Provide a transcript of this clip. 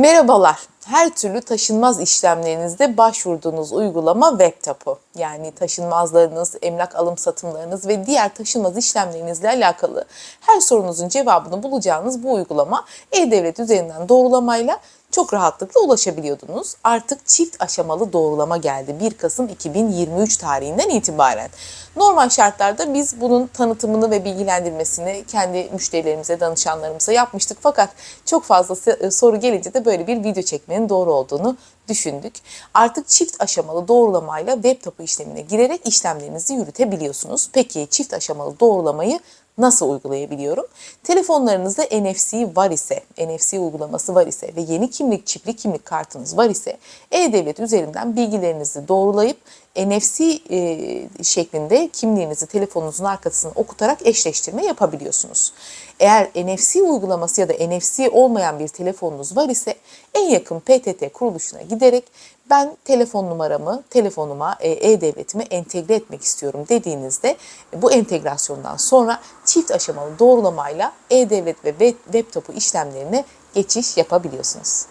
Merhabalar. Her türlü taşınmaz işlemlerinizde başvurduğunuz uygulama web tapu. Yani taşınmazlarınız, emlak alım satımlarınız ve diğer taşınmaz işlemlerinizle alakalı her sorunuzun cevabını bulacağınız bu uygulama e-devlet üzerinden doğrulamayla çok rahatlıkla ulaşabiliyordunuz. Artık çift aşamalı doğrulama geldi 1 Kasım 2023 tarihinden itibaren. Normal şartlarda biz bunun tanıtımını ve bilgilendirmesini kendi müşterilerimize, danışanlarımıza yapmıştık. Fakat çok fazla se- soru gelince de böyle bir video çekmenin doğru olduğunu düşündük. Artık çift aşamalı doğrulamayla web tapu işlemine girerek işlemlerinizi yürütebiliyorsunuz. Peki çift aşamalı doğrulamayı nasıl uygulayabiliyorum? Telefonlarınızda NFC var ise, NFC uygulaması var ise ve yeni kimlik çipli kimlik kartınız var ise e-devlet üzerinden bilgilerinizi doğrulayıp NFC e, şeklinde kimliğinizi telefonunuzun arkasına okutarak eşleştirme yapabiliyorsunuz. Eğer NFC uygulaması ya da NFC olmayan bir telefonunuz var ise en yakın PTT kuruluşuna giderek ben telefon numaramı telefonuma e, e-devletime entegre etmek istiyorum dediğinizde e, bu entegrasyondan sonra çift aşamalı doğrulamayla e-devlet ve web, web tapu işlemlerine geçiş yapabiliyorsunuz.